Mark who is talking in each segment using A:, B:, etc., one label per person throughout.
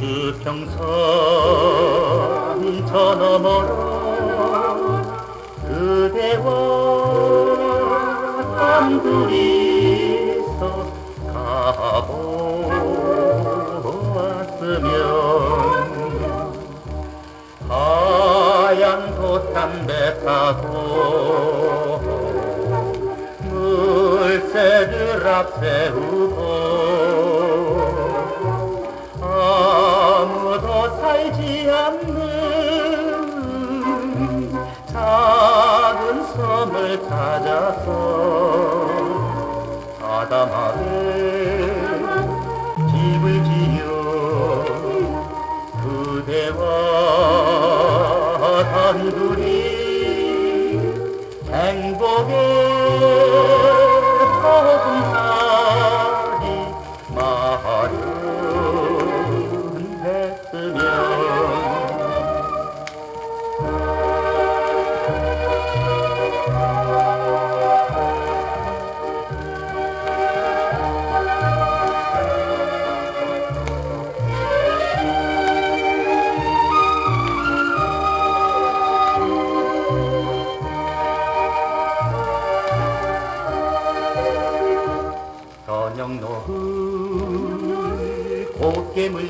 A: 수평선 저 너머로 그대와 단둘이서 가보았으면 하얀 돛담배 타고 물새들 앞 세우고 섬을 찾아서 아담하게 집을 지어 그대와 단둘이 저녁 노을 곱게 묽은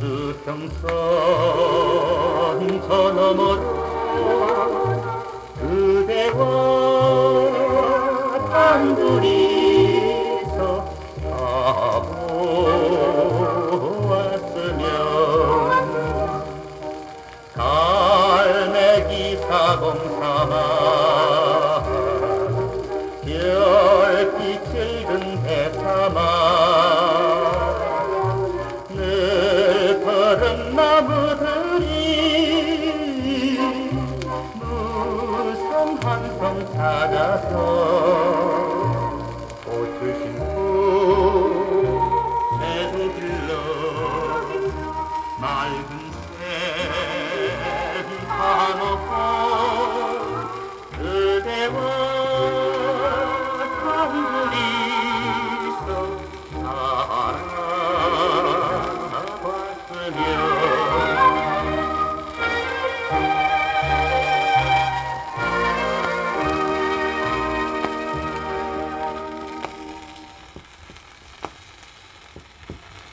A: 수평선 저 너머로 그대와 단둘이 Adapto